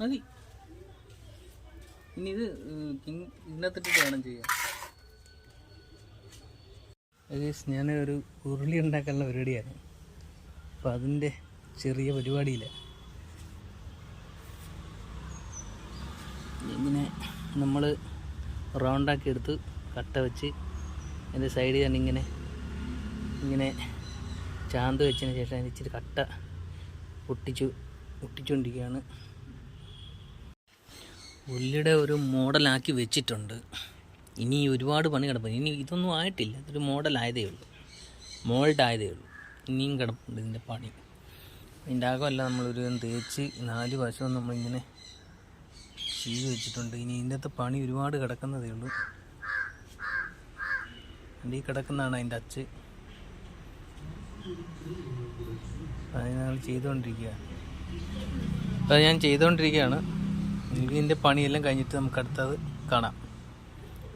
മതി. ഇനി ഇത് ഇന്നത്തെ വേണം ചെയ്യാം ഞാൻ ഒരു ഉരുളി ഉണ്ടാക്കാനുള്ള പരിപാടിയാണ്. അപ്പോൾ അതിന്റെ ചെറിയ പരിപാടിയില്ല ഇങ്ങനെ നമ്മൾ റൗണ്ടാക്കി എടുത്ത് കട്ട വെച്ച് അതിന്റെ സൈഡിൽ തന്നെ ഇങ്ങനെ ഇങ്ങനെ ചാന്ത് വെച്ചതിന് ശേഷം അതിന് ഇച്ചിരി കട്ട പൊട്ടിച്ചു പൊട്ടിച്ചുകൊണ്ടിരിക്കുകയാണ് ഉള്ളിയുടെ ഒരു മോഡലാക്കി വെച്ചിട്ടുണ്ട്. ഇനി ഒരുപാട് പണി കിടപ്പുണ്ട്. ഇനി ഇതൊന്നും ആയിട്ടില്ല. ഇതൊരു മോഡലായതേ ഉള്ളൂ. മോൾഡ് ആയതേ ഉള്ളൂ. ഇനിയും കിടപ്പുണ്ട് ഇതിന്റെ പണി. അതിന്റെ അകമല്ല നമ്മളൊരു തേച്ച് നാല് വശവും നമ്മളിങ്ങനെ ചെയ്ത് വെച്ചിട്ടുണ്ട്. ഇനി ഇതിന്റെ പണി ഒരുപാട് കിടക്കുന്നതേ ഉള്ളൂ. ഈ കിടക്കുന്നതാണ് അതിന്റെ അച്ച്. അത് ഞങ്ങൾ ചെയ്തുകൊണ്ടിരിക്കുക അത് ഞാൻ ചെയ്തുകൊണ്ടിരിക്കുകയാണ് ഇതിന്റെ പണിയെല്ലാം കഴിഞ്ഞിട്ട് നമുക്ക് അടുത്തത് കാണാം.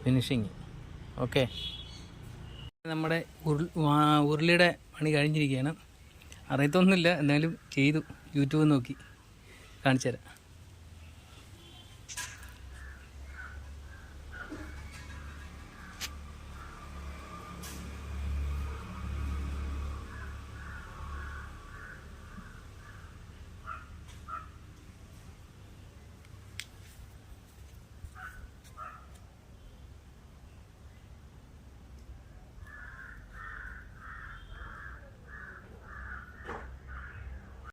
ഫിനിഷിങ് ഓക്കെ നമ്മുടെ ഉരുളിയുടെ പണി കഴിഞ്ഞിരിക്കുകയാണ്. അറിയത്തൊന്നുമില്ല. എന്നാലും ചെയ്തു. യൂട്യൂബ് നോക്കി. കാണിച്ചു തരാം